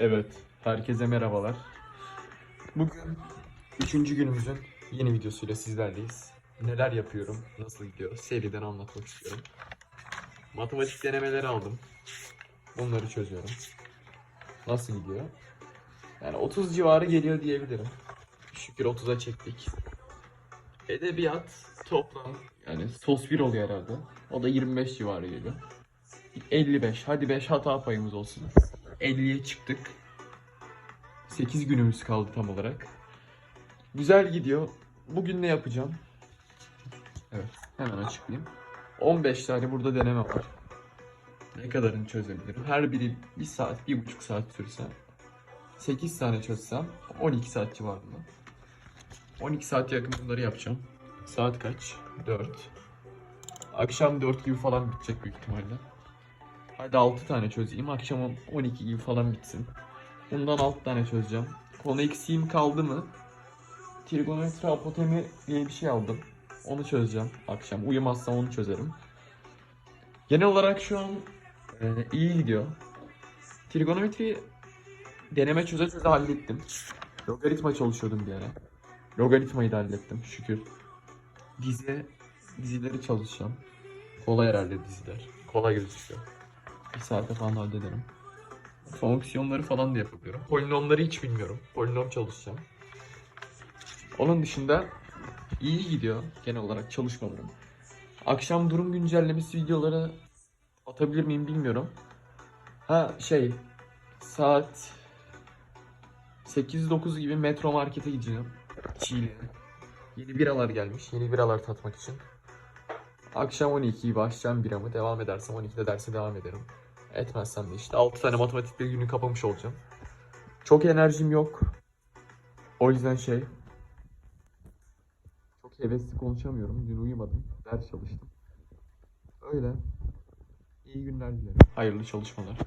Evet, herkese merhabalar. Bugün üçüncü günümüzün yeni videosuyla sizlerleyiz. Neler yapıyorum, nasıl gidiyor seriden anlatmak istiyorum. Matematik denemeleri aldım. Bunları çözüyorum. Nasıl gidiyor? Yani 30 civarı geliyor diyebilirim. Şükür 30'a çektik. Edebiyat toplam yani sos 1 oluyor herhalde. O da 25 civarı geliyor. 55. Hadi 5 hata payımız olsun. 50'ye çıktık. 8 günümüz kaldı tam olarak. Güzel gidiyor. Bugün ne yapacağım? Evet, hemen açıklayayım. 15 tane burada deneme var. Ne kadarını çözebilirim? Her biri 1 saat, 1,5 saat sürse 8 tane çözsem 12 saat civarında. 12 saat yakın bunları yapacağım. Saat kaç? 4. Akşam 4 gibi falan bitecek büyük ihtimalle. Hadi 6 tane çözeyim. Akşam 12 gibi falan bitsin. Bundan 6 tane çözeceğim. Konu eksiğim kaldı mı? Trigonometri apotemi diye bir şey aldım. Onu çözeceğim akşam. Uyumazsam onu çözerim. Genel olarak şu an e, iyi gidiyor. Trigonometri deneme çöze çöze hallettim. Logaritma çalışıyordum bir ara. Logaritmayı da hallettim şükür. Dizi, dizileri çalışacağım. Kolay herhalde diziler. Kolay gözüküyor. Bir saate falan hallederim. Fonksiyonları falan da yapabiliyorum. Polinomları hiç bilmiyorum. Polinom çalışacağım. Onun dışında iyi gidiyor genel olarak çalışmalarım. Akşam durum güncellemesi videoları atabilir miyim bilmiyorum. Ha şey saat 8-9 gibi metro markete gideceğim. Çiğli'ye. Yeni biralar gelmiş. Yeni biralar tatmak için. Akşam 12'yi başlayacağım biramı. Devam edersem 12'de derse devam ederim. Etmezsem de işte 6 tane matematik bir günü kapamış olacağım. Çok enerjim yok. O yüzden şey... Çok hevesli konuşamıyorum. Dün uyumadım. Ders çalıştım. Öyle. İyi günler dilerim. Hayırlı çalışmalar.